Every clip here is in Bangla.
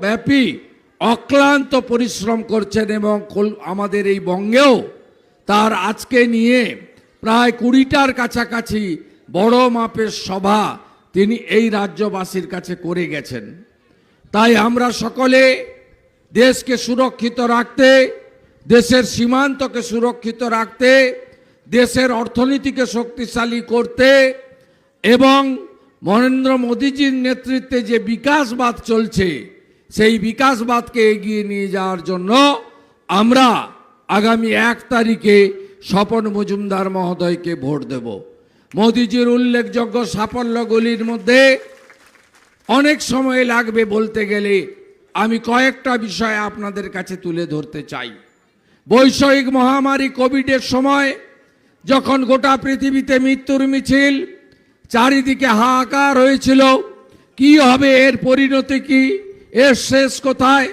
ব্যাপী অক্লান্ত পরিশ্রম করছেন এবং আমাদের এই বঙ্গেও তার আজকে নিয়ে প্রায় কুড়িটার কাছাকাছি বড় মাপের সভা তিনি এই রাজ্যবাসীর কাছে করে গেছেন। তাই আমরা সকলে দেশকে সুরক্ষিত রাখতে, দেশের সীমান্তকে সুরক্ষিত রাখতে, দেশের অর্থনীতিকে শক্তিশালী করতে এবং নরেন্দ্র মোদীজির নেতৃত্বে যে বিকাশবাদ চলছে সেই বিকাশবাদকে এগিয়ে নিয়ে যাওয়ার জন্য আমরা আগামী এক তারিখে স্বপন মজুমদার মহোদয়কে ভোট দেব। মোদীজির উল্লেখযোগ্য সাফল্যগুলির মধ্যে অনেক সময় লাগবে বলতে গেলে আমি কয়েকটা বিষয় আপনাদের কাছে তুলে ধরতে চাই। বৈষয়িক মহামারী কোভিডের সময় যখন গোটা পৃথিবীতে মৃত্যুর মিছিল চারিদিকে হাহাকার হয়েছিল, কি হবে এর পরিণতি কি? এর শেষ কোথায়?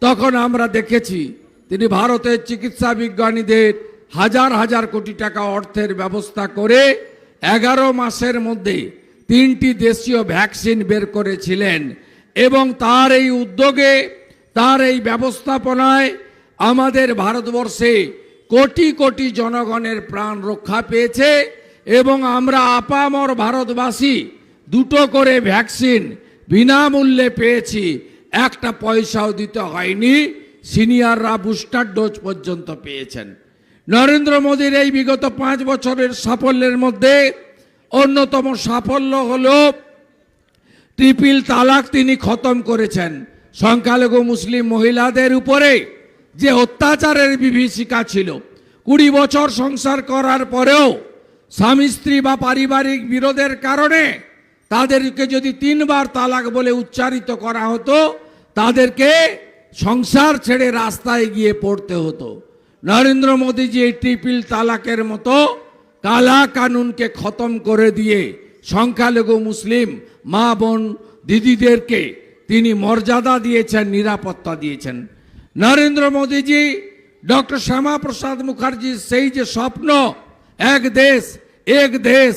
তখন আমরা দেখেছি তিনি ভারতের চিকিৎসা বিজ্ঞানীদের হাজার হাজার কোটি টাকা অর্থের ব্যবস্থা করে এগারো মাসের মধ্যে তিনটি দেশীয় ভ্যাকসিন বের করেছিলেন। এবং তার এই উদ্যোগে, তার এই ব্যবস্থাপনায় আমাদের ভারতবর্ষে কোটি কোটি জনগণের প্রাণ রক্ষা পেয়েছে এবং আমরা আপামর ভারতবাসী দুটো করে ভ্যাকসিন বিনামূল্যে পেয়েছি। একটা পয়সাও দিতে হয়নি, সিনিয়ররা বুস্টার ডোজ পর্যন্ত পেয়েছেন। নরেন্দ্র মোদীর এই বিগত পাঁচ বছরের সাফল্যের মধ্যে অন্যতম সাফল্য হল ট্রিপিল তালাক তিনি খতম করেছেন। সংখ্যালঘু মুসলিম মহিলাদের উপরে যে অত্যাচারের বিভীষিকা ছিল, কুড়ি বছর সংসার করার পরেও স্বামী স্ত্রী বা পারিবারিক বিরোধের কারণে তাদেরকে যদি তিনবার তালাক বলে উচ্চারিত করা হতো তাদেরকে সংসার ছেড়ে রাস্তায় গিয়ে পড়তে হতো। নরেন্দ্র মোদীজি এই ট্রিপিল তালাকের মতো কালা কানুনকে খতম করে দিয়ে সংখ্যালঘু মুসলিম মা বোন দিদিদেরকে তিনি মর্যাদা দিয়েছেন, নিরাপত্তা দিয়েছেন। নরেন্দ্র মোদীজি ডক্টর শ্যামাপ্রসাদ মুখার্জির সেই যে স্বপ্ন, এক দেশ এক দেশ,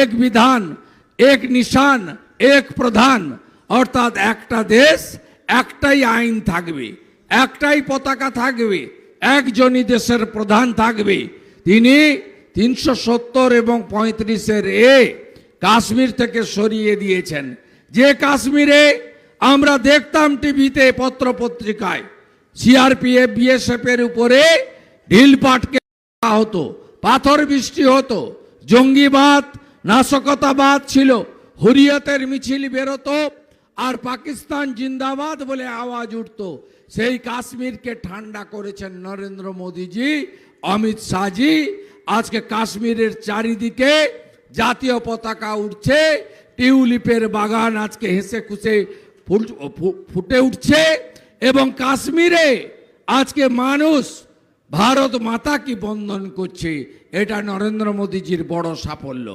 এক বিধান, এক নিশান, এক প্রধান, অর্থাৎ একটা দেশ একটাই আইন থাকবে, একটাই পতাকা থাকবে, একজনই দেশের প্রধান থাকবে। তিনি তিনশো সত্তর এবং পঁয়ত্রিশের এ কাশ্মীর থেকে সরিয়ে দিয়েছেন। যে কাশ্মীরে আমরা দেখতাম টিভিতে পত্র পত্রিকায় সিআরপিএফ, বিএসএফ এর উপরে ঢিল পাটকে হতো, পাথর বৃষ্টি হতো, জঙ্গিবাদ, নাশকতাবাদ ছিল, হুরিয়তের মিছিল বেরোতো আর পাকিস্তান জিন্দাবাদ বলে আওয়াজ উঠতো। সেই কাশ্মীরকে ঠান্ডা করেছেন নরেন্দ্র মোদীজি, অমিত শাহজি। আজকে কাশ্মীরের চারিদিকে জাতীয় পতাকা উঠছে, টিউলিপের বাগান আজকে হেসে খুশে ফুটে উঠছে এবং কাশ্মীরে আজকে মানুষ ভারত মাতা কি বন্ধন করছে, এটা নরেন্দ্র মোদীজির বড় সাফল্য।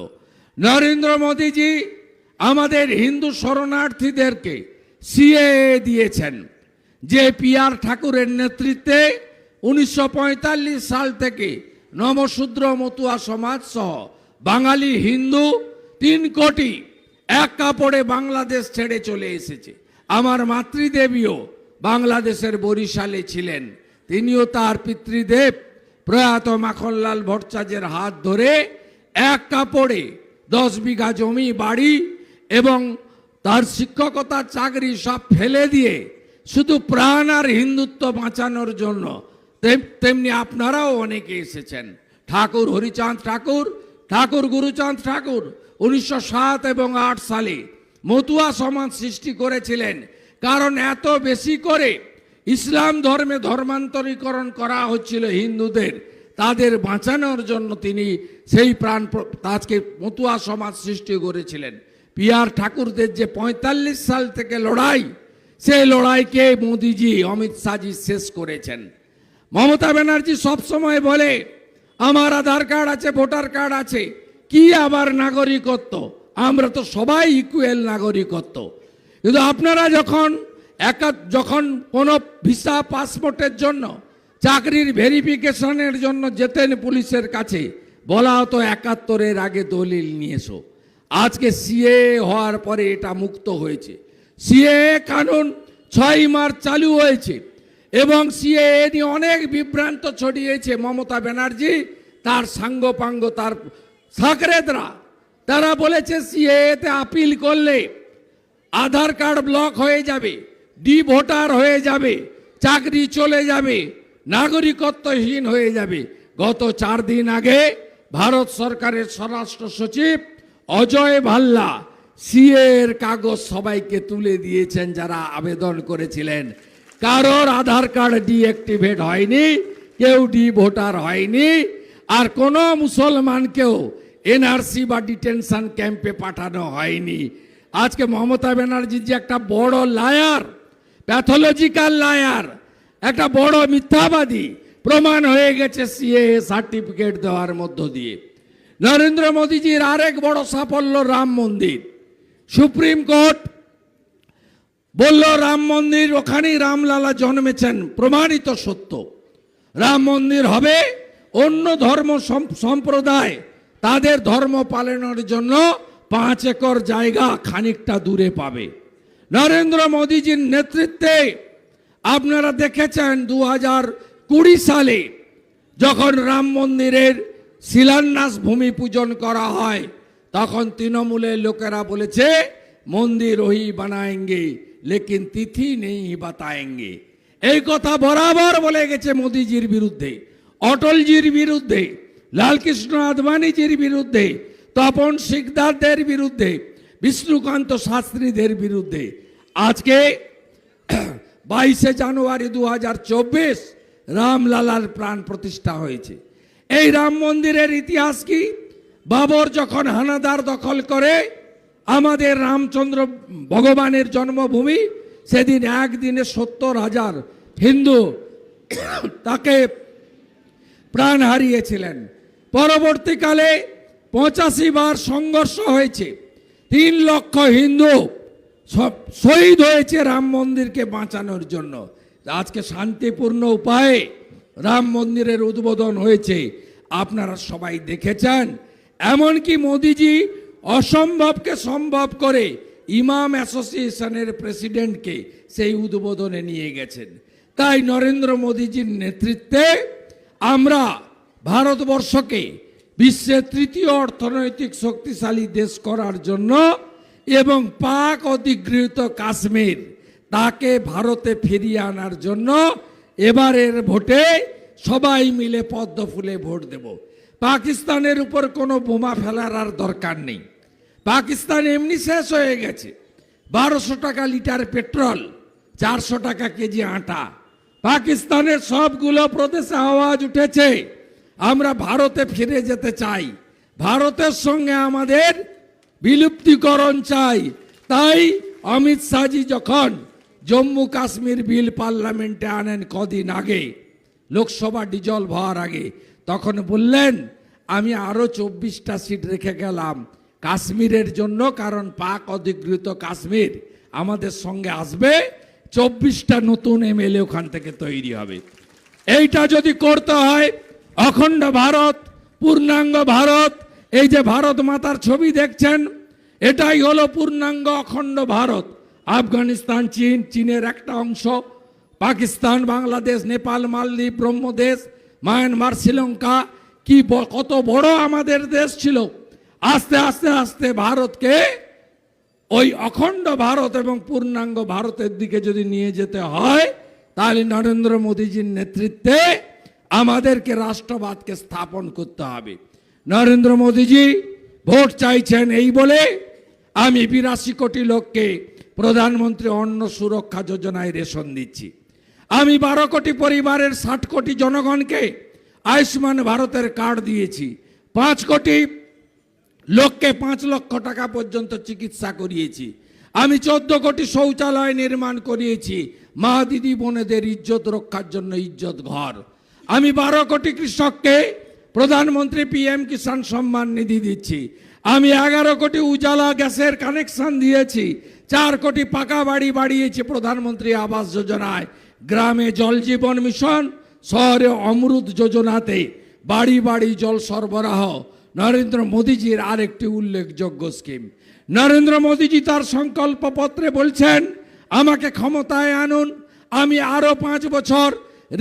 নরেন্দ্র মোদীজি আমাদের হিন্দু শরণার্থীদেরকে সিএ দিয়েছেন। যে পি আর ঠাকুরের নেতৃত্বে উনিশশো পঁয়তাল্লিশ সাল থেকে নমশূদ্র মতুয়া সমাজ সহ বাঙালি হিন্দু তিন কোটি এক কাপড়ে বাংলাদেশ ছেড়ে চলে এসেছে। আমার মাতৃদেবীও বাংলাদেশের বরিশালে ছিলেন। তিনিও তার পিতৃদেব প্রয়াত মাখনলাল ভট্টাচার্যের হাত ধরে এক কাপড়ে দশ বিঘা জমি, বাড়ি এবং তার শিক্ষকতা চাকরি সব ফেলে দিয়ে শুধু প্রাণ আর হিন্দুত্ব বাঁচানোর জন্য। তেমনি আপনারাও অনেকে এসেছেন। ঠাকুর হরিচাঁদ ঠাকুর ঠাকুর গুরুচাঁদ ঠাকুর, উনিশশো সাত এবং আট সালে মতুয়া সমাজ সৃষ্টি করেছিলেন। কারণ এত বেশি করে ইসলাম ধর্মে ধর্মান্তরীকরণ করা হচ্ছিল হিন্দুদের, তাদের বাঁচানোর জন্য তিনি সেই প্রাণ প্র- আজকে মতুয়া সমাজ সৃষ্টি করেছিলেন। পিয়ার ঠাকুরদের যে পঁয়তাল্লিশ সাল থেকে লড়াই, সেই লড়াইকে মোদিজি অমিত শাহজি শেষ করেছেন। মমতা ব্যানার্জি সবসময় বলে, আমার আধার কার্ড আছে, ভোটার কার্ড আছে, কি আবার নাগরিকত্ব? আমরা তো সবাই ইকুয়েল নাগরিকত্ব। কিন্তু আপনারা যখন একা যখন কোনো ভিসা, পাসপোর্টের জন্য, চাকরির ভেরিফিকেশনের জন্য যেতেন পুলিশের কাছে বলা হতো একাত্তরের আগে দলিল নিয়ে এসো। আজকে সিএ হওয়ার পরে এটা মুক্ত হয়েছে। সিএ কানুন ছয় মার্চ চালু হয়েছে এবং সিএএ নিয়ে অনেক বিভ্রান্ত ছড়িয়েছে মমতা ব্যানার্জি, তার সাঙ্গপাঙ্গ, তার সাকরেদরা তারা বলেছে সিএতে আপিল করলে আধার কার্ড ব্লক হয়ে যাবে, ডি ভোটার হয়ে যাবে, চাকরি চলে যাবে, নাগরিকত্বহীন হয়ে যাবে। গত চার দিন আগে ভারত সরকারের স্বরাষ্ট্র সচিব অজয় ভাল্লা সিএ এর কাগজ সবাইকে তুলে দিয়েছেন যারা আবেদন করেছিলেন। কারোর আধার কার্ড ডিঅ্যাক্টিভেট হয়নি, কেউ ডি ভোটার হয়নি, আর কোনো মুসলমানকেও এনআরসি বা ডিটেনশন ক্যাম্পে পাঠানো হয়নি। আজকে মমতা ব্যানার্জি যে একটা বড় লায়ার, প্যাথোলজিক্যাল লায়ার, একটা বড় মিথ্যাবাদী, প্রমাণ হয়ে গেছে সিএ সার্টিফিকেট দেওয়ার মধ্য দিয়ে। নরেন্দ্র মোদীজির আরেক বড় সাফল্য রাম মন্দির। সুপ্রিম কোর্ট বলল, রাম মন্দির ওখানেই রামলালা জন্মেছেন, প্রমাণিত সত্য। রাম মন্দির হবে অন্য ধর্ম সম্প্রদায়। তাদের ধর্ম পালনের জন্য পাঁচ একর জায়গা খানিকটা দূরে পাবে। নরেন্দ্র মোদীজির নেতৃত্বে আপনারা দেখেছেন দু হাজার কুড়ি সালে যখন রাম মন্দিরের শিলান্যাস ভূমি পূজন করা হয়। তখন তৃণমূলের লোকেরা বলেছে, মন্দির ওহি বানায়েঙ্গে, লেকিন তিথি নেই বাতায়েঙ্গে। এই কথা বরাবর বলে গেছে মোদিজির বিরুদ্ধে, অটলজির বিরুদ্ধে, লালকৃষ্ণ আদবানিজির বিরুদ্ধে, তপন শিকদারদের বিরুদ্ধে, বিষ্ণুকান্ত শাস্ত্রীদের বিরুদ্ধে। আজকে বাইশে জানুয়ারি দু হাজার চব্বিশ রামলালার প্রাণ প্রতিষ্ঠা হয়েছে। এই রাম মন্দিরের ইতিহাস কি? বাবর যখন হানাদার দখল করে আমাদের রামচন্দ্র ভগবানের জন্মভূমি, সেদিন একদিনে সত্তর হাজার হিন্দু তাকে প্রাণ হারিয়েছিলেন। পরবর্তীকালে পঁচাশি বার সংঘর্ষ হয়েছে। তিন লক্ষ হিন্দু সব শহীদ হয়েছে রাম মন্দিরকে বাঁচানোর জন্য। আজকে শান্তিপূর্ণ উপায়ে রাম মন্দিরের উদ্বোধন হয়েছে। আপনারা সবাই দেখেছেন, এমনকি মোদিজি অসম্ভবকে সম্ভব করে ইমাম অ্যাসোসিয়েশনের প্রেসিডেন্টকে সেই উদ্বোধনে নিয়ে গেছেন। তাই নরেন্দ্র মোদীজির নেতৃত্বে আমরা ভারতবর্ষকে বিশ্বের তৃতীয় অর্থনৈতিক শক্তিশালী দেশ করার জন্য এবং পাক অধিগৃহীত কাশ্মীর তাকে ভারতে ফিরিয়ে আনার জন্য এবারের ভোটে সবাই মিলে পদ্ম ফুলে ভোট দেব। পাকিস্তানের উপর কোনো বোমা ফেলার আর দরকার নেই। পাকিস্তান এমনি শেষ হয়ে গেছে। বারোশো টাকা লিটার পেট্রোল, চারশো টাকা কেজি আটা। পাকিস্তানের সবগুলো প্রদেশে আওয়াজ উঠেছে, আমরা ভারতে ফিরে যেতে চাই। ভারতের সঙ্গে আমাদের বিলুপ্তিকরণ চাই। তাই অমিত শাহজি যখন জম্মু কাশ্মীর বিল পার্লামেন্টে আনেন কদিন আগে লোকসভা ডিজলভ হওয়ার আগে তখন বললেন, আমি আরও চব্বিশটা সিট রেখে গেলাম। কাশ্মীরের জন্য, কারণ পাক অধিকৃত কাশ্মীর আমাদের সঙ্গে আসবে। চব্বিশটা নতুন এমএলএ ওখান থেকে তৈরি হবে। এইটা যদি করতে হয়, অখণ্ড ভারত, পূর্ণাঙ্গ ভারত, এই যে ভারত মাতার ছবি দেখছেন, এটাই হলো পূর্ণাঙ্গ অখণ্ড ভারত। আফগানিস্তান, চীন, চীনের একটা অংশ পাকিস্তান, বাংলাদেশ, নেপাল, মালদ্বীপ, ব্রহ্মদেশ, মায়ানমার, শ্রীলঙ্কা, কি কত বড় আমাদের দেশ ছিল। আস্তে আস্তে আস্তে ভারতকে ওই অখণ্ড ভারত এবং পূর্ণাঙ্গ ভারতের দিকে যদি নিয়ে যেতে হয়, তাহলে নরেন্দ্র মোদীজির নেতৃত্বে আমাদেরকে রাষ্ট্রবাদকে স্থাপন করতে হবে। নরেন্দ্র মোদীজি ভোট চাইছেন এই বলে আমি বিরাশি কোটি লোককে প্রধানমন্ত্রী অন্ন সুরক্ষা যোজনায় রেশন দিচ্ছি। আমি বারো কোটি পরিবারের ষাট কোটি জনগণকে আয়ুষ্মান ভারতের কার্ড দিয়েছি। পাঁচ কোটি লোককে পাঁচ লক্ষ টাকা পর্যন্ত চিকিৎসা করিয়েছি। আমি চোদ্দ কোটি শৌচালয় নির্মাণ করিয়েছি। মা, দিদি, বোনেদের ইজ্জত রক্ষার জন্য ইজ্জত ঘর। আমি বারো কোটি কৃষককে প্রধানমন্ত্রী পিএম কিষাণ সম্মান নিধি দিচ্ছি। আমি এগারো কোটি উজালা গ্যাসের কানেকশন দিয়েছি। চার কোটি পাকা বাড়ি বাড়িয়েছি প্রধানমন্ত্রী আবাস যোজনায়। গ্রামে জল জীবন মিশন, শহরে অমৃত যোজনাতে বাড়ি বাড়ি জল সরবরাহ। নরেন্দ্র মোদীজির আরেকটি উল্লেখযোগ্য স্কিম নরেন্দ্র মোদীজি তার সংকল্প পত্রে বলছেন, আমাকে ক্ষমতায় আনুন, আমি আরও পাঁচ বছর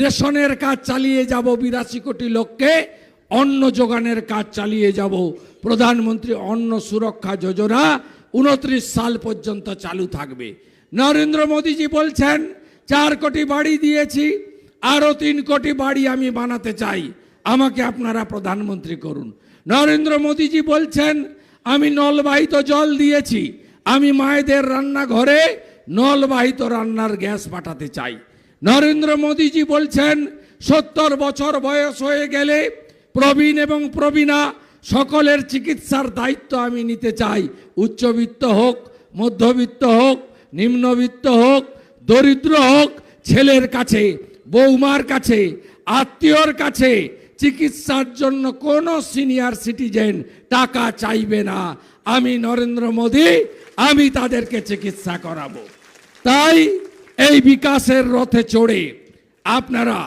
রেশনের কাজ চালিয়ে যাব বিরাশি কোটি লোককে, অন্ন যোগানের কাজ চালিয়ে যাব। প্রধানমন্ত্রী অন্ন সুরক্ষা যোজনা উনত্রিশ সাল পর্যন্ত চালু থাকবে। নরেন্দ্র মোদীজি বলছেন চার কোটি বাড়ি দিয়েছি, আরও তিন কোটি বাড়ি আমি বানাতে চাই। আমাকে আপনারা প্রধানমন্ত্রী করুন। নরেন্দ্র মোদীজি বলছেন, আমি নলবাহিত জল দিয়েছি, আমি মায়েদের রান্নাঘরে নলবাহিত রান্নার গ্যাস পাঠাতে চাই। নরেন্দ্র মোদীজি বলছেন, সত্তর বছর বয়স হয়ে গেলে প্রবীণ এবং প্রবীণা সকলের চিকিৎসার দায়িত্ব আমি নিতে চাই। উচ্চবিত্ত হোক, মধ্যবিত্ত হোক, নিম্নবিত্ত হোক দরিদ্র হোক ছেলের কাছে, বৌমার কাছে, আত্মীয়র কাছে চিকিৎসার জন্য কোনো সিনিয়র সিটিজেন টাকা চাইবে না। আমি নরেন্দ্র মোদী, আমি তাদেরকে চিকিৎসা করাবো। তাই এই বিকাশের রথে চড়ে আপনারা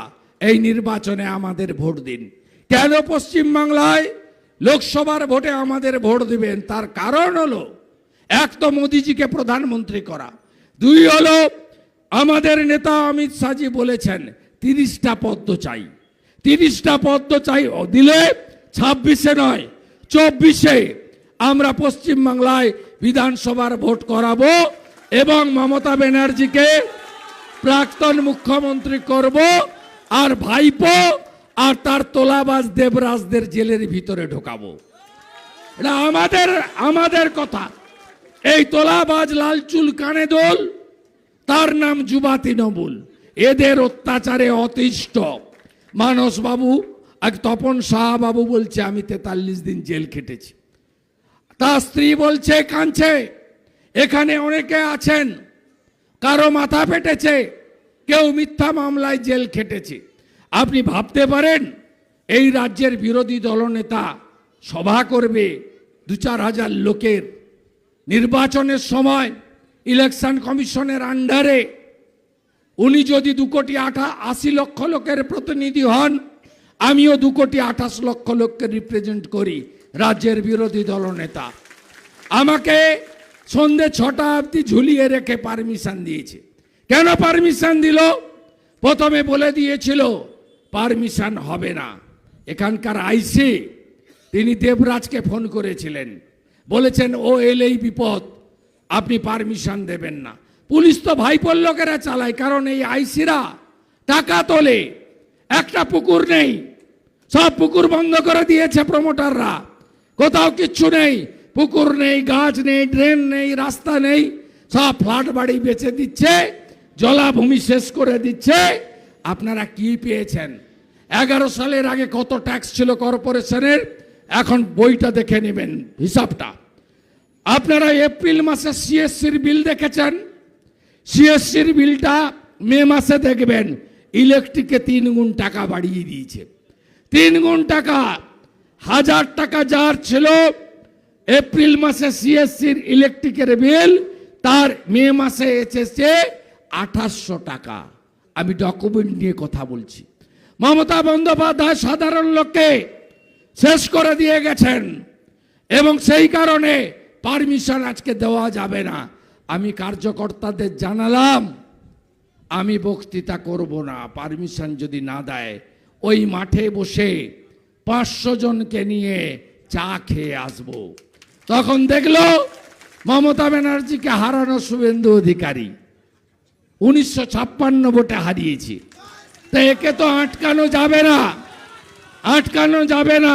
এই নির্বাচনে আমাদের ভোট দিন। কেন পশ্চিমবাংলায় লোকসভার ভোটে আমাদের ভোট দিবেন? তার কারণ হলো, এক তো মোদিজিকে প্রধানমন্ত্রী করা, দুই হলো আমাদের নেতা অমিত শাহজি বলেছেন, তিরিশটা পদ্ম চাই। তিরিশটা পদ্ম চাই দিলে ছাব্বিশে নয়, চব্বিশে আমরা পশ্চিমবাংলায় বিধানসভার ভোট করাবো এবং মমতা ব্যানার্জিকে প্রাক্তন মুখ্যমন্ত্রী করব আর ভাইপো আর তার তোলাবাজ দেবরাজদের জেলের ভিতরে ঢোকাবো। এটা আমাদের আমাদের কথা। এই তোলাবাজ লালচুল কানে দোল তার নাম যুবা তৃণমূল। এদের অত্যাচারে অতিষ্ঠ। মানস বাবু এক তপন শাহ বাবু বলছে, আমি তেতাল্লিশ দিন জেল খেটেছি। তার স্ত্রী বলছে, কাঁদছে। এখানে অনেকে আছেন। কারও মাথা ফেটেছে। কেউ মিথ্যা মামলায় জেল খেটেছে। আপনি ভাবতে পারেন, এই রাজ্যের বিরোধী দলনেতা সভা করবে দু চার হাজার লোকের নির্বাচনের সময়। ইলেকশন কমিশনের আন্ডারে উনি যদি দু কোটি আঠা আশি লক্ষ লোকের প্রতিনিধি হন, আমিও দু কোটি আঠাশ লক্ষ লোককে রিপ্রেজেন্ট করি, রাজ্যের বিরোধী দলনেতা আমাকে সন্ধে ছটা অবধি ঝুলিয়ে রেখে পারমিশন দিয়েছে। কেন পারমিশন দিল? প্রথমে বলে দিয়েছিল পারমিশন হবে না। এখানকার আইসি, তিনি দেবরাজকে ফোন করেছিলেন। বলেছেন, ও এলেই বিপদ। আপনি পারমিশন দেবেন না। পুলিশ তো ভাইপোর লোকেরা চালায়, কারণ এই আইসিরা টাকা তোলে। একটা পুকুর নেই। সব পুকুর বন্ধ করে দিয়েছে প্রমোটাররা কোথাও কিচ্ছু নেই। পুকুর নেই, গাছ নেই ড্রেন নেই, রাস্তা নেই। সব ফ্ল্যাট বাড়ি বেচে দিচ্ছে, জলাভূমি শেষ করে দিচ্ছে। আপনারা কি পেয়েছেন? এগারো সালের আগে কত ট্যাক্স ছিল কর্পোরেশনের এখন বইটা দেখে নেবেন, হিসাবটা। আপনারা এপ্রিল মাসে সিএসসির বিল দেখেছেন? সিএসসির বিলটা মে মাসে দেখবেন। ইলেকট্রিকে তিন গুণ টাকা বাড়িয়ে দিয়েছে। তিন গুণ টাকা, হাজার টাকা যার ছিল, এপ্রিল মাসে সিএসসির ইলেকট্রিকের বিল, তার মে মাসে এসেছে আঠাশশো টাকা। আমি ডকুমেন্ট নিয়ে কথা বলছি। মমতা বন্দ্যোপাধ্যায় সাধারণ লোককে শেষ করে দিয়ে গেছেন। এবং সেই কারণে পারমিশন আজকে দেওয়া যাবে না। আমি কার্যকর্তাদের জানালাম, আমি বক্তৃতা করব না। পারমিশন যদি না দেয়, ওই মাঠে বসে পাঁচশো জনকে নিয়ে চা খেয়ে আসব। তখন দেখল মমতা ব্যানার্জিকে হারানো শুভেন্দু অধিকারী। উনিশশো ছাপ্পান্ন ভোটে হারিয়েছি। তো একে তো আটকানো যাবে না, আটকানো যাবে না।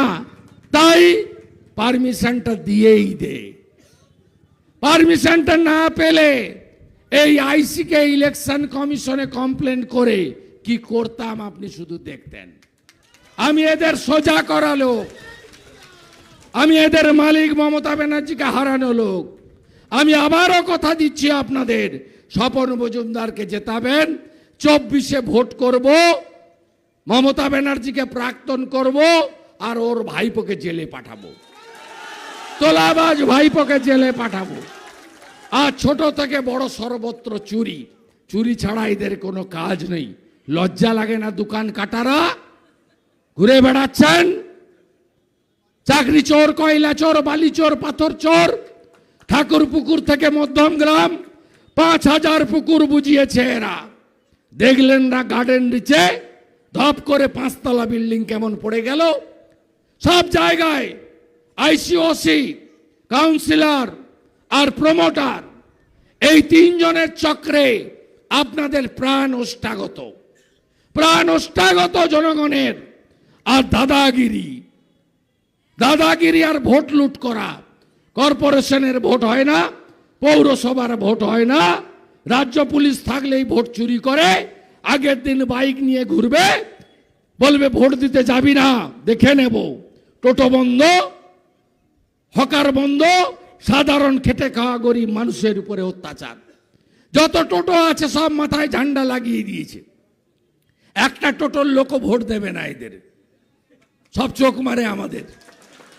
তাই পারমিশনটা দিয়েই দে। পারমিশনটা না পেলে এই আইসিকে ইলেকশন কমিশনে কমপ্লেন করে কি করতাম আপনি শুধু দেখতেন। আমি এদের সোজা করা লোক। আমি এদের মালিক মমতা ব্যানার্জিকে হারানো লোক। আমি আবারও কথা দিচ্ছি আপনাদের, স্বপন মজুমদারকে জেতাবেন, চব্বিশে ভোট করব, মমতা ব্যানার্জিকে প্রাক্তন করব, আর ওর ভাইপোকে জেলে পাঠাবো। তোলাবাজ ভাইপোকে জেলে পাঠাবো। আর ছোট থেকে বড় সর্বত্র চুরি। চুরি ছাড়া এদের কোনো কাজ নেই। লজ্জা লাগে না দোকান কাটারা। ঘুরে বেড়াচ্ছেন। চাকরি চোর, কয়লা চোর, বালি চোর, পাথর চোর। ঠাকুর পুকুর থেকে মধ্যম গ্রাম। পাঁচ হাজার পুকুর বুঝিয়েছে এরা। দেখলেন না গার্ডেন নিচে? ধপ করে পাঁচতলা বিল্ডিং কেমন পড়ে গেল? সব জায়গায় আইসিওসি, কাউন্সিলর আর প্রমোটার, এই তিনজনের চক্রে আপনাদের প্রাণ ওষ্ঠাগত প্রাণ ওষ্ঠাগত জনগণের আর দাদাগিরি। দাদাগিরি আর ভোট লুট করা। কর্পোরেশনের ভোট হয় না, পৌরসভার ভোট হয় না, রাজ্য পুলিশ থাকলেই ভোট চুরি করে, আগের দিন বাইক নিয়ে ঘুরবে, বলবে ভোট দিতে যাবি না, দেখে নেব। টোটো বন্ধ হকার বন্ধ, সাধারণ খেটে খাওয়া গরিব মানুষের উপরে অত্যাচার। যত টোটো আছে, সব মাথায় ঝান্ডা লাগিয়ে দিয়েছে। একটা টোটোর লোকও ভোট দেবে না এদের। সব চোখ মারে আমাদের।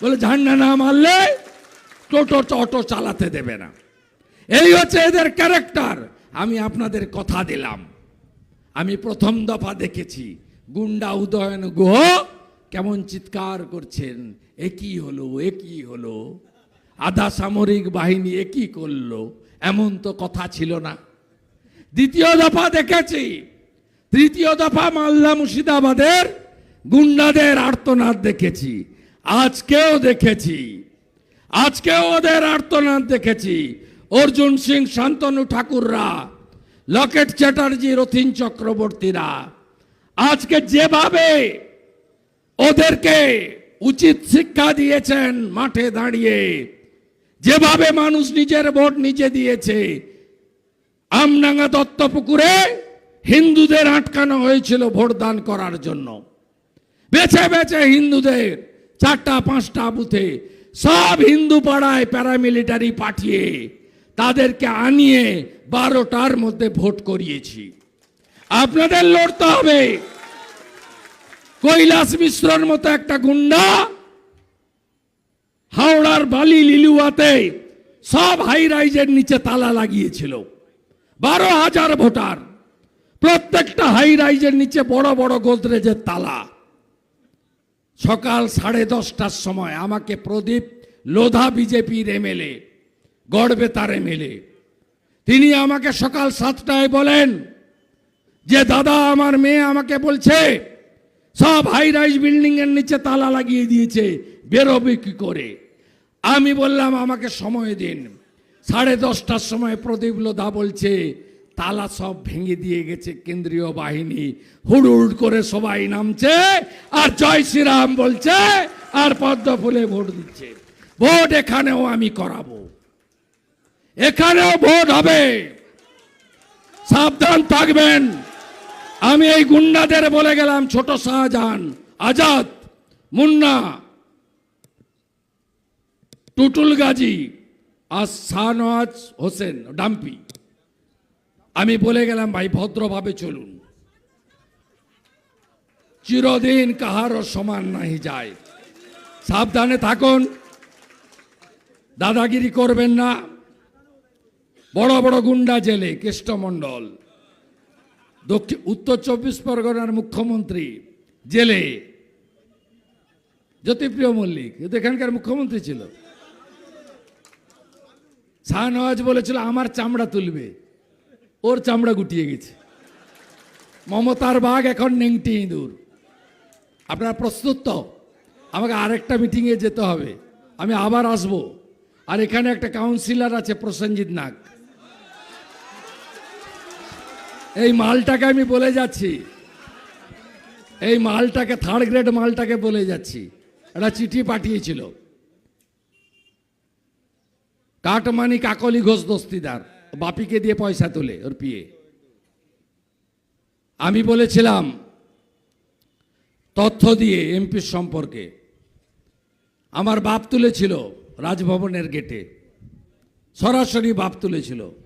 বলে, ঝান্ডা না মারলে টোটো অটো চালাতে দেবে না। এই হচ্ছে এদের ক্যারেক্টার। আমি আপনাদের কথা দিলাম। আমি প্রথম দফা দেখেছি। গুন্ডা উদয়ন গুহ কেমন চিৎকার করছেন। এ কি হলো এ কি হলো। আধা সামরিক বাহিনী একই করল, এমন তো কথা ছিল না। দ্বিতীয় দফা দেখেছি, তৃতীয় দফা মালদা মুর্শিদাবাদের গুন্ডাদের আর্তনাদ দেখেছি। আজকেও দেখেছি, আজকেও ওদের আর্তনাদ দেখেছি। অর্জুন সিং, শান্তনু ঠাকুররা, লকেট চ্যাটার্জি, রথিন চক্রবর্তীরা, আজকে যেভাবে ওদেরকে উচিত শিক্ষা দিয়েছেন মাঠে দাঁড়িয়ে। যেভাবে মানুষ নিজের ভোট নিজে দিয়েছে, আমডাঙ্গা দত্তপুকুরে হিন্দুদের আটকানো হয়েছিল ভোট দান করার জন্য। বেছে বেছে হিন্দুদের চারটা, পাঁচটা বুথে সব হিন্দু পাড়ায় প্যারামিলিটারি পাঠিয়ে তাদেরকে আনিয়ে বারোটার মধ্যে ভোট করিয়েছি। আপনাদের লড়তে হবে। কৈলাস মিশ্রর মতো একটা গুন্ডা হাওড়ার বালি লিলুয়াতে সব হাই রাইজের নিচে তালা লাগিয়েছিল। বারো হাজার ভোটার, প্রত্যেকটা হাই রাইজের নিচে বড় বড় গোদরেজের তালা। সকাল সাড়ে দশটার সময় আমাকে প্রদীপ লোধা বিজেপির এমএলএ গড়বেতার এমএলএ তিনি আমাকে সকাল সাতটায় বলেন যে, দাদা, আমার মেয়ে আমাকে বলছে সব হাই রাইজ বিল্ডিং এর নিচে তালা লাগিয়ে দিয়েছে, বেরোবে কি করে? আমি বললাম, আমাকে সময় দিন। সাড়ে দশটার সময় প্রদীপ লোধা বলছে, তালা সব ভেঙে দিয়ে গেছে কেন্দ্রীয় বাহিনী। হুড় করে সবাই নামছে, আর জয় শ্রীরাম বলছে, আর পদ্ম ফুলে ভোট দিচ্ছে। ভোট এখানেও আমি করাবো। এখানেও ভোট হবে। সাবধান থাকবেন। আমি এই গুন্ডাদের বলে গেলাম, ছোট শাহজাহান, আজাদ, মুন্না টুটুল গাজী আর শাহনওয়াজ হোসেন, ডাম্পি। আমি বলে গেলাম, ভাই, ভদ্রভাবে চলুন। চিরদিন কাহারও সমান নাহি যায়। সাবধানে থাকুন। দাদাগিরি করবেন না। বড় বড় গুন্ডা জেলে কেষ্টমণ্ডল দক্ষিণ, উত্তর চব্বিশ পরগনার মুখ্যমন্ত্রী জেলে। জ্যোতিপ্রিয় মল্লিক, এ তো এখানকার মুখ্যমন্ত্রী ছিল। শাহনওয়াজ বলেছিল, আমার চামড়া তুলবে, ওর চামড়া গুটিয়ে গেছে। মমতার বাঘ এখন নেংটি ইঁদুর। আপনারা প্রস্তুত তো? আমাকে আরেকটা মিটিংয়ে যেতে হবে। আমি আবার আসব। আর এখানে একটা কাউন্সিলর আছে প্রসেনজিৎ নাগ। এই মালটাকে আমি বলে যাচ্ছি। এই মালটাকে থার্ড গ্রেড মালটাকে বলে যাচ্ছি। একটা চিঠি পাঠিয়েছিল। কাটমানি কাকলি ঘোষ দস্তিদার, বাপিকে দিয়ে পয়সা তোলে ওর পিয়ে। আমি বলেছিলাম, তথ্য দিয়ে এমপির সম্পর্কে। আমার বাপ তুলেছিল রাজভবনের গেটে। সরাসরি বাপ তুলেছিল।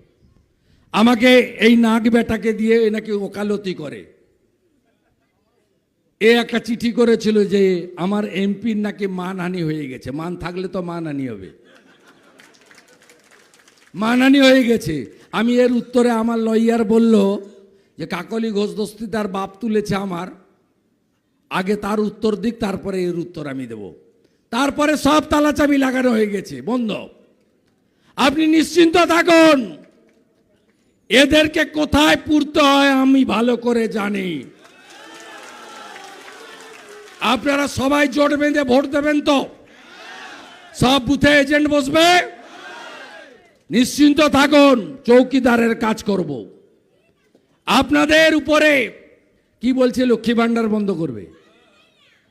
আমাকে এই নাক বেটাকে দিয়ে এ নাকি ওকালতি করে। এ একটা চিঠি করেছিল যে আমার এমপির নাকি মানহানি হয়ে গেছে। মান থাকলে তো মানহানি হবে। মানহানি হয়ে গেছে। আমি এর উত্তরে আমার লয়ার বলল যে, কাকলি ঘোষ দস্তিদার বাপ তুলেছে আমার। আগে তার উত্তর দিক, তারপরে এর উত্তর আমি দেব। তারপরে সব তালাচাবি লাগানো হয়ে গেছে। বন্ধ। আপনি নিশ্চিন্ত থাকুন। এদেরকে কোথায় পুরতে হয় আমি ভালো করে জানি। আপনারা সবাই জোট বেঁধে ভোট দেবেন তো? সব বুথে এজেন্ট বসবে? নিশ্চিন্ত থাকুন, চৌকিদারের কাজ করব। আপনাদের উপরে, কি বলছে লক্ষ্মী ভান্ডার বন্ধ করবে?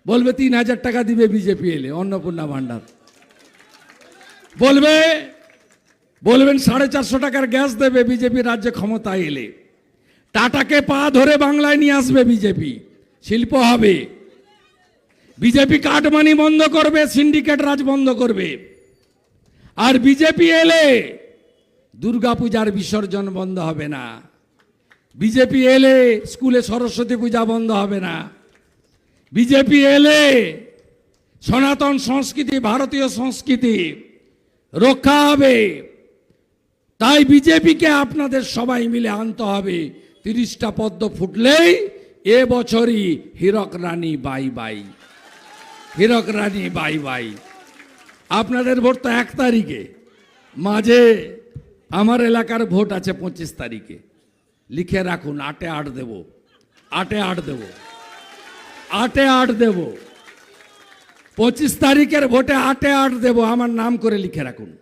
বলবে তিন হাজার টাকা দিবে বিজেপি এলে, অন্নপূর্ণা ভান্ডার বলবে বলবেন সাড়ে চারশো টাকার গ্যাস দেবে বিজেপি রাজ্যে ক্ষমতায় এলে। টাটাকে পা ধরে বাংলায় নিয়ে আসবে বিজেপি। শিল্প হবে। বিজেপি কাটমানি বন্ধ করবে, সিন্ডিকেট রাজ বন্ধ করবে। আর বিজেপি এলে দুর্গাপূজার বিসর্জন বন্ধ হবে না। বিজেপি এলে স্কুলে সরস্বতী পূজা বন্ধ হবে না। বিজেপি এলে সনাতন সংস্কৃতি, ভারতীয় সংস্কৃতি রক্ষা হবে। তাই বিজেপিকে আপনাদের সবাই মিলে আনতে হবে। তিরিশটা পদ্ম ফুটলেই এ বছরই Hirak Rani bye bye. Hirak Rani bye bye. আপনাদের ভোট তো এক তারিখে। মাঝে আমার এলাকার ভোট আছে পঁচিশ তারিখে। লিখে রাখুন, আটে আট দেব। আটে আট দেব। আটে আট দেব। পঁচিশ তারিখের ভোটে আটে আট দেব। আমার নাম করে লিখে রাখুন।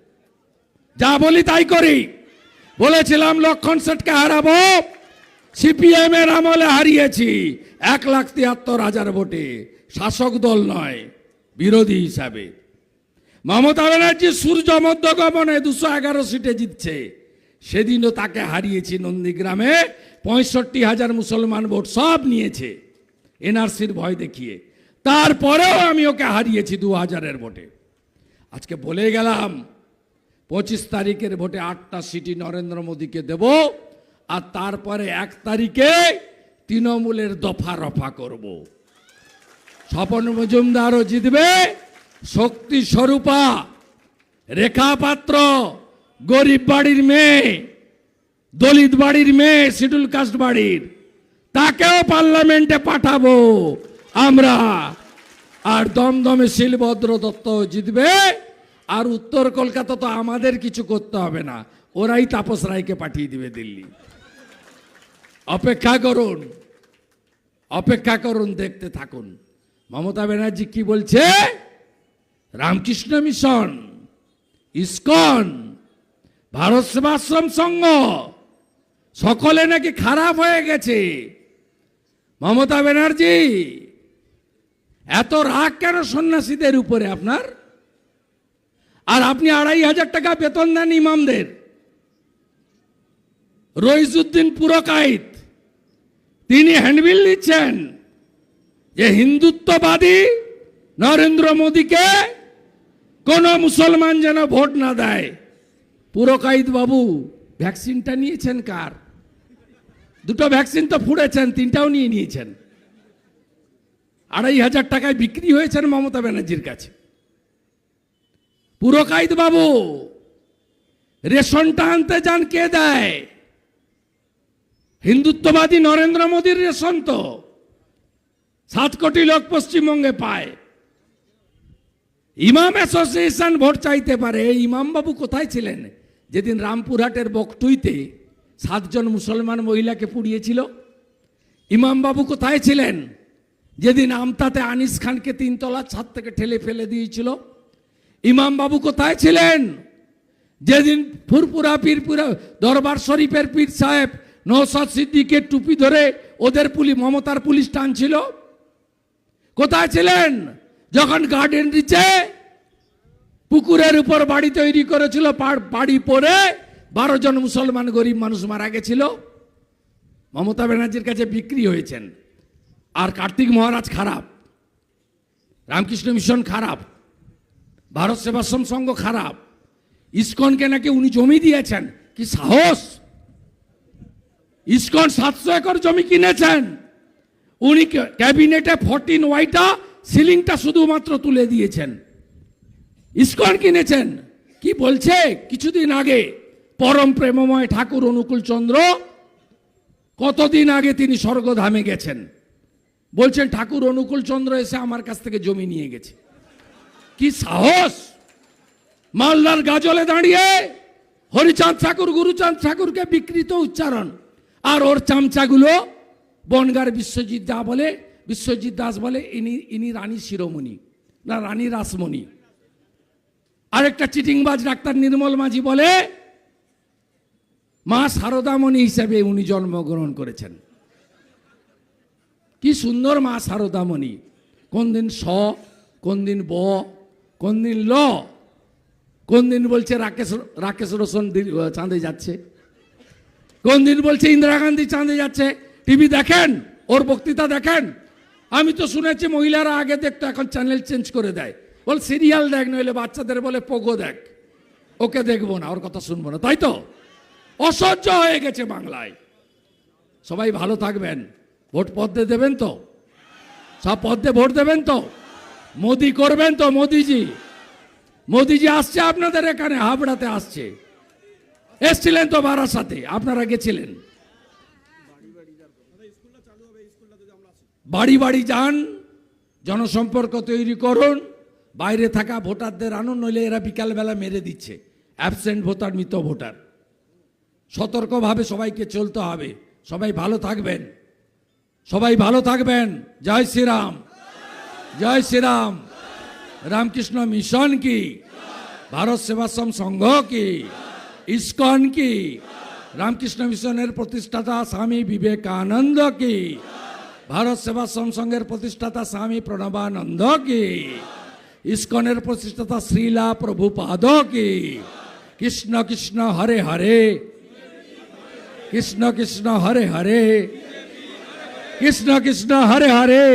যা বলি তাই করি। বলেছিলাম লক্ষণ সেটকে হারাবো, সিপিএম এর আমলে হারিয়েছি, এক লাখ তিয়াত্তর হাজার ভোটে। শাসক দল নয়, বিরোধী হিসাবে। মমতা ব্যানার্জি সূর্য মধ্যগমনে দুশো এগারো সিটে জিতছে। সেদিনও তাকে হারিয়েছি নন্দীগ্রামে, পঁয়ষট্টি হাজার মুসলমান ভোট সব নিয়েছে। এনআরসির ভয় দেখিয়ে। তারপরেও আমি ওকে হারিয়েছি দু হাজারের ভোটে। আজকে বলে গেলাম পঁচিশ তারিখের ভোটে আটটা সিটি নরেন্দ্র মোদীকে দেব, আর তারপরে এক তারিখে তৃণমূলের দফা রফা করব। স্বপন মজুমদারও জিতবে, শক্তি স্বরূপা, রেখা পাত্র, গরিব বাড়ির মেয়ে, দলিত বাড়ির মেয়ে শিডুল কাস্ট বাড়ির, তাকেও পার্লামেন্টে পাঠাবো আমরা। আর দমদমে শিলভদ্র দত্ত জিতবে আর উত্তর কলকাতা তো আমাদের কিছু করতে হবে না। ওরাই তাপস রায়কে পাঠিয়ে দিবে দিল্লি। অপেক্ষা করুন। অপেক্ষা করুন, দেখতে থাকুন। মমতা ব্যানার্জি কি বলছে? রামকৃষ্ণ মিশন, ইস্কন, ভারত সেবাশ্রম সংঘ, সকলে নাকি খারাপ হয়ে গেছে। মমতা ব্যানার্জি, এত রাগ কেন সন্ন্যাসীদের উপরে আপনার? আর আপনি আড়াই হাজার টাকা বেতন দেন ইমামদের। রইজুদ্দিন পুরকাইত তিনি হ্যান্ডবিল দিচ্ছেন যে হিন্দুত্ববাদী নরেন্দ্র মোদীকে কোন মুসলমান যেন ভোট না দেয়। পুরকাইত বাবু, ভ্যাকসিনটা নিয়েছেন কার? দুটো ভ্যাকসিন তো ফুড়েছেন, তিনটাও নিয়ে নিয়েছেন। আড়াই হাজার টাকায় বিক্রি হয়েছেন মমতা ব্যানার্জির কাছে। পুরকাইত বাবু, রেশনটা আনতে যান কে দেয়? হিন্দুত্ববাদী নরেন্দ্র মোদীর রেশন তো, সাত কোটি লোক পশ্চিমবঙ্গে পায়। ইমাম অ্যাসোসিয়েশন ভোট চাইতে পারে ইমাম বাবু কোথায় ছিলেন? যেদিন রামপুরহাটের বকটুইতে সাতজন মুসলমান মহিলাকে পুড়িয়েছিল। ইমাম বাবু কোথায় ছিলেন? যেদিন আমতাতে আনিস খানকে তিনতলা ছাদ থেকে ঠেলে ফেলে দিয়েছিল। ইমাম বাবু কোথায় ছিলেন? যেদিন ফুরপুরা পীরপুরা, দরবার শরীফের পীর সাহেব নৌসাদ সিদ্দিকের টুপি ধরে ওদের পুলিশ মমতার পুলিশ টানছিল কোথায় ছিলেন? যখন গার্ডেন রিচে পুকুরের উপর বাড়ি তৈরি করেছিল বাড়ি পরে বারো জন মুসলমান গরিব মানুষ মারা গেছিল। মমতা ব্যানার্জির কাছে বিক্রি হয়েছেন। আর কার্তিক মহারাজ খারাপ। রামকৃষ্ণ মিশন খারাপ। ভারত সেবাশ্রম সংঘ খারাপ। ইসকনকে নাকি উনি জমি দিয়েছেন। কি সাহস? ইস্কন সাতশো একর জমি কিনেছেন। উনি ক্যাবিনেটে ফোরটিন ওয়াইটা সিলিংটা শুধুমাত্র তুলে দিয়েছেন। ইস্কন কিনেছেন। কি বলছে? কিছুদিন আগে পরম প্রেমময় ঠাকুর অনুকূল চন্দ্র কতদিন আগে তিনি স্বর্গধামে গেছেন। বলছেন, ঠাকুর অনুকূল চন্দ্র এসে আমার কাছ থেকে জমি নিয়ে গেছে। কি সাহস? মালদার গাজলে দাঁড়িয়ে হরিচাঁদ ঠাকুর, গুরুচাঁদ ঠাকুরকে বিকৃত উচ্চারণ। আর ওর চামচাগুলো বনগার বিশ্বজিৎ দা বলে, বিশ্বজিৎ দাস বলে, ইনি ইনি রানী শিরোমণি না রানী রাসমণি। আরেকটা চিটিংবাজ ডাক্তার নির্মল মাঝি বলে, মা সারদামণি হিসেবে উনি জন্মগ্রহণ করেছেন। কি সুন্দর মা সারদামণি। কোন দিন স কোন দিন ব কোন দিন ল? কোন দিন বলছে রাকেশ রাকেশ রোশন চাঁদে যাচ্ছে? কোন দিন বলছে ইন্দিরা গান্ধী চাঁদে যাচ্ছে? টিভি দেখেন? ওর বক্তৃতা দেখেন? আমি তো শুনেছি মহিলারা আগে দেখতো, এখন চ্যানেল চেঞ্জ করে দেয়। বল সিরিয়াল দেখ, নইলে বাচ্চাদের বলে পোগো দেখ। ওকে দেখব না, ওর কথা শুনব না, তাই তো? অসহ্য হয়ে গেছে বাংলায়। সবাই ভালো থাকবেন। ভোট পদ্মে দেবেন তো? সব পদ্মে ভোট দেবেন তো? মোদি করবেন তো মোদিজি। মোদিজি আসছে আপনাদের এখানে, হাবড়াতে আসছে। এসছিলেন তো বারাসাতে, আপনারা গেছিলেন। বাড়ি বাড়ি যান, জনসম্পর্ক তৈরি করুন, বাইরে থাকা ভোটারদের আনুন, নইলে এরা বিকালবেলা মেরে দিচ্ছে। অ্যাবসেন্ট ভোটার, মৃত ভোটার। সতর্কভাবে সবাইকে চলতে হবে। সবাই ভালো থাকবেন। সবাই ভালো থাকবেন। জয় শ্রীরাম। জয় শ্রীরাম রামকৃষ্ণ মিশন কি ভারত সেবাশ্রম সংঘ কি ইস্কন কি রামকৃষ্ণ মিশনের প্রতিষ্ঠাতা স্বামী বিবেকানন্দ কি ভারত সেবাশ্রম সংঘের প্রতিষ্ঠাতা স্বামী প্রণবানন্দ কি ইস্কনের প্রতিষ্ঠাতা শ্রীলা প্রভুপাদ কি কৃষ্ণ কৃষ্ণ হরে হরে কৃষ্ণ কৃষ্ণ হরে হরে কৃষ্ণ কৃষ্ণ হরে হরে